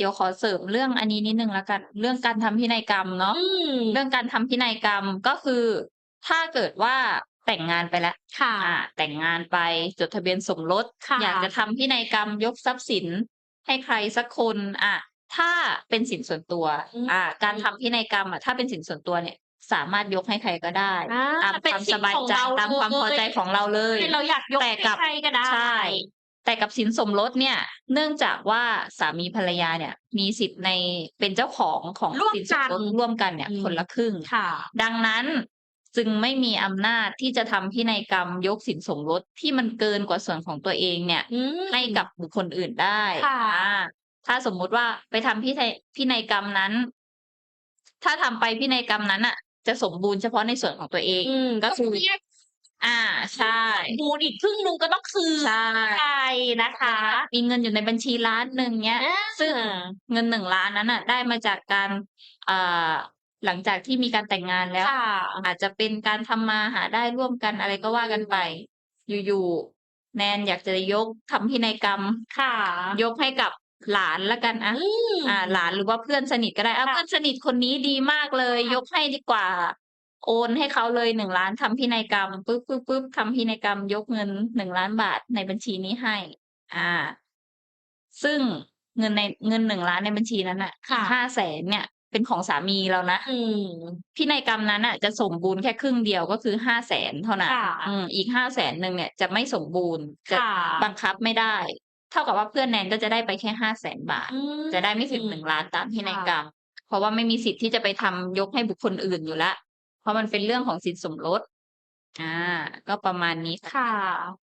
เดี๋ยวขอเสริมเรื่องอันนี้นิดนึงแล้วกัน เรื่องการทำพินัยกรรมเนาะอืมเรื่องการทำพินัยกรรมก็คือ ถ้าเกิดว่าแต่งงานไปแล้วค่ะอ่าแต่งงานไปจดทะเบียนสมรสค่ะอยากจะทำพินัยกรรมยกทรัพย์สินให้ใครสักคนอะถ้าเป็นสินส่วนตัว อ่า การทำพินัยกรรมอะถ้าเป็นสินส่วนตัวเนี่ยสามารถยกให้ใครก็ได้อ่าตามเป็นความสิสทธิ์บายของใจเราตามความพอใจเลยของเราเลยที่เราอยากยกแต่ให้กับใครก็ได้ใช่ แต่กับสินสมรสเนี่ย เนื่องจากว่าสามีภรรยาเนี่ย มีสิทธิ์ในเป็นเจ้าของของร่วมสินสมรสกันร่วมกันเนี่ยอืมคนละครึ่ง ค่ะ ดังนั้นจึงไม่มีอำนาจที่จะทำพินัยกรรมยกสินสมรสที่มันเกินกว่าส่วนของตัวเองเนี่ย อืม ให้กับบุคคลอื่นได้ค่ะ อ่าถ้าสมมุติว่าไปทำพินัยพินัยกรรมนั้น ถ้าทำไปพินัยกรรมนั้นอะ จะสมบูรณ์เฉพาะในส่วนของตัวเองอืมก็คือ แยก อ่าใช่มูลอีกครึ่งหนึงก็ต้องคืนใช่ใครนะคะ มีเงินอยู่ในบัญชีล้านหนึ่งเนี้ยอ่าซึ่งเงินหนึ่งล้านนั้นอะ ได้มาจากการอ่าหลังจากที่มีการแต่งงานแล้วค่ะอาจจะเป็นการทำมาหาได้ร่วมกันอะไรก็ว่ากันไป อยู่ๆแนนอยากจะยกทำพินัยกรรมค่ะ ยกให้กับหลานละกันอะอืมอ่า หลานหรือว่าเพื่อนสนิทก็ได้อะค่ะเพื่อนสนิทคนนี้ดีมากเลยค่ะยกให้ดีกว่าโอนให้เขาเลยหนึ่งล้านทำพินัยกรรมปุ๊บปุ๊บปุ๊บทำพินัยกรรมยกเงินหนึ่งล้านบาทในบัญชีนี้ให้ อ่า ซึ่งเงินในเงินหนึ่งล้านในบัญชีนั้นอะค่ะห้าแสนเนี่ย เป็นของสามีเรานะอืมพินัยกรรมนั้นอะจะสมบูรณ์แค่ครึ่งเดียวก็คือห้าแสนเท่านั้นค่ะอืมอีกห้าแสนหนึ่งเนี่ยจะไม่สมบูรณ์จะค่ะบังคับไม่ได้ เท่ากับว่าเพื่อนแนนก็จะได้ไปแค่ห้าแสนบาทอืมจะได้ไม่ถึงหนึ่งล้านตามพินัยกรรม เพราะว่าไม่มีสิทธิ์ที่จะไปทำยกให้บุคคลอื่นอยู่ละ เพราะมันเป็นเรื่องของสินสมรส อ่า ก็ประมาณนี้ค่ะค่ะ